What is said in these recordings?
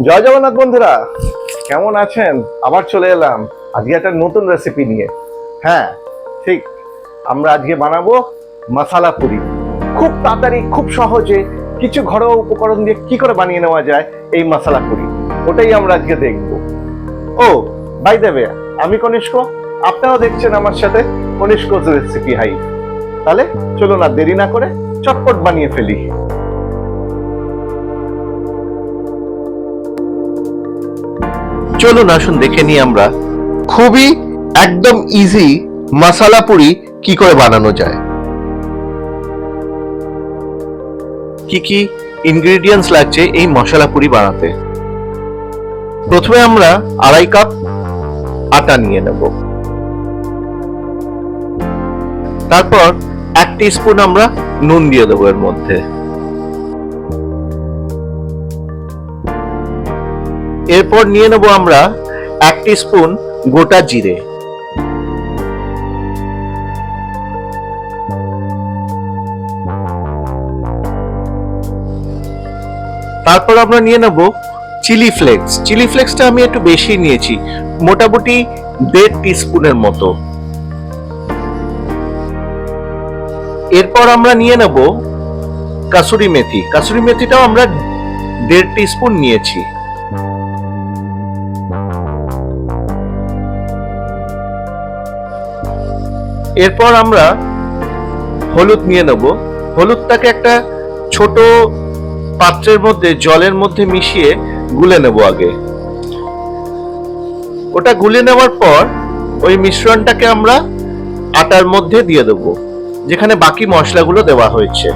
জয় জগন্নাথ বন্ধুরা। কেমন আছেন? আবার চলে এলাম। আজকে একটা নতুন রেসিপি নিয়ে। হ্যাঁ ঠিক। আমরা আজকে বানাবো মশালা পুরি। খুব তাড়াতাড়ি, খুব সহজে কিছু ঘরোয়া উপকরণ দিয়ে কি করে বানিয়ে নেওয়া যায় এই মশালা পুরি? ওটাই আমরা আজকে দেখব। ও বাই দেবে আমি কনিষ্ক। আপনারাও দেখছেন আমার সাথে কনিষ্ক রেসিপি হাই। তাহলে চলো না দেরি না করে চটপট বানিয়ে ফেলি। চলুন আসুন দেখে নিই আমরা খুবই একদম ইজি মশালা পুরি কি করে বানানো যায়। কি কি ইনগ্রেডিয়েন্টস লাগছে এই মশলা পুরি বানাতে? প্রথমে আমরা আড়াই কাপ আটা নিয়ে নেব। তারপর এক স্পুন আমরা নুন দিয়ে দেবো এর মধ্যে। এরপর নিয়ে নেব আমরা এক স্পুন গোটা জিরে। তারপর আমরা নিয়ে নেব চিলি ফ্লেক্স। চিলি ফ্লেক্সটা আমি একটু বেশি নিয়েছি, মোটামুটি দেড় টিস্পুনের মতো। এরপর আমরা নিয়ে নেব কাসুরি মেথি। কাসুরি মেথিটাও আমরা দেড় টিস্পুন নিয়েছি। এরপর আমরা হলুদ নিয়ে নেব। হলুদটাকে একটা ছোট পাত্রের মধ্যে, জলের মধ্যে মিশিয়ে গুলে নেব আগে। ওটা গুলে নেওয়ার পর ওই মিশ্রণটাকে আমরা আটার মধ্যে দিয়ে দেব, যেখানে বাকি মশলাগুলো দেওয়া হয়েছে।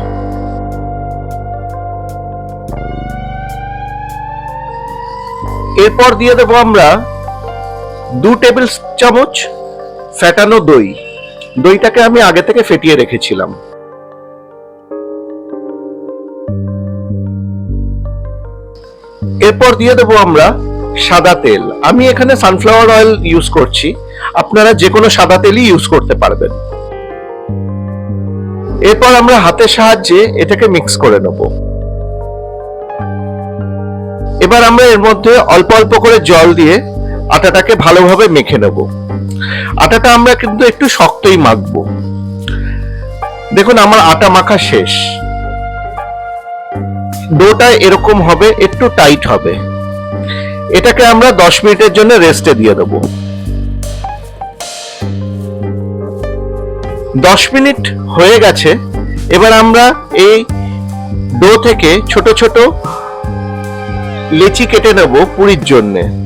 এরপর দিয়ে দেব আমরা দু টেবিল চামচ ফ্যাটানো দই। দইটাকে আমি আগে থেকে ফেটিয়ে রেখেছিলাম। এরপর দিয়ে দেবো আমরা সাদা তেল। আমি এখানে সানফ্লাওয়ার অয়েল ইউজ করছি। আপনারা যে কোনো সাদা তেলই ইউজ করতে পারবেন। এরপর আমরা হাতের সাহায্যে এটাকে মিক্স করে নেব। এবার আমরা এর মধ্যে অল্প অল্প করে জল দিয়ে আটাটাকে ভালোভাবে মেখে নেব। আটাটা আমরা কিন্তু একটু শক্তই মাখবো। দেখুন, আমার আটা মাখা শেষ। ডোটা এরকম হবে, একটু টাইট হবে। এটাকে আমরা দশ মিনিটের জন্য রেস্টে দিয়ে দেব। দশ মিনিট হয়ে গেছে। এবার আমরা এই ডো থেকে ছোট ছোট লেচি কেটে নেব পুরীর জন্যে।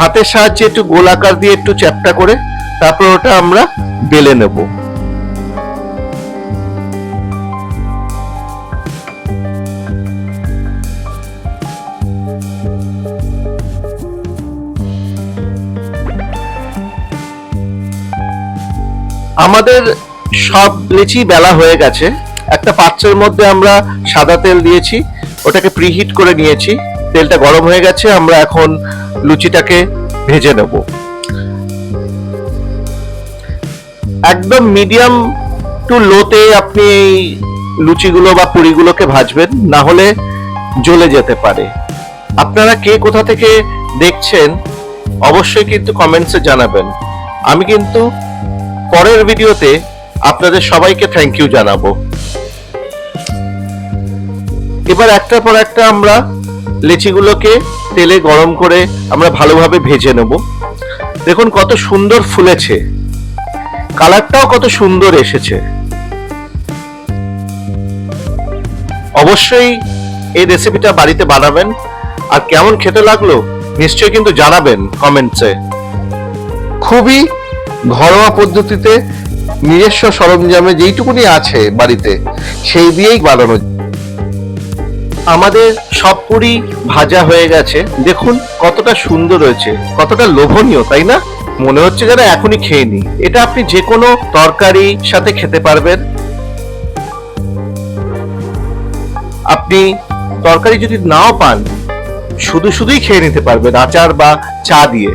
হাতের সাহায্যে একটু গোলাকার দিয়ে একটু চ্যাপটা করে তারপর ওটা আমরা বেলে নেব। আমাদের সব লেচি বেলা হয়ে গেছে। একটা পাত্রের মধ্যে আমরা সাদা তেল দিয়েছি, ওটাকে প্রিহিট করে নিয়েছি। তেলটা গরম হয়ে গেছে, আমরা এখন লুচিটাকে ভেজে নেব। একদম মিডিয়াম টু লোতে আপনি এই লুচিগুলো বা পুরিগুলোকে ভাজবেন, না হলে জ্বলে যেতে পারে। আপনারা কে কোথা থেকে দেখছেন, অবশ্যই কিন্তু কমেন্টসে জানাবেন। আমি কিন্তু পরের ভিডিওতে আপনাদের সবাইকে থ্যাংক ইউ জানাব। এবার একটার পর একটা আমরা লেচিগুলোকে তেলে গরম করে আমরা ভালোভাবে ভেজে নেব। দেখুন কত সুন্দর ফুলেছে। কালারটাও কত সুন্দর এসেছে। অবশ্যই এই রেসিপিটা বাড়িতে বানাবেন। আর কেমন খেতে লাগল নিশ্চয়ই কিন্তু জানাবেন কমেন্টসে খুবই ঘরোয়া পদ্ধতিতে নিজস্ব সরঞ্জামে যেইটুকুনি আছে বাড়িতে, সেই দিয়েই বানানো আমাদের সব পুরি ভাজা হয়ে গেছে। দেখুন কতটা সুন্দর হয়েছে, কতটা লোভনীয়, তাই না? মনে হচ্ছে যেন এখনই খেয়ে নি এটা আপনি যে কোনো তরকারি সাথে খেতে পারবেন। আপনি তরকারি যদি নাও পান, শুধু শুধুই খেয়ে নিতে পারবেন আচার বা চা দিয়ে।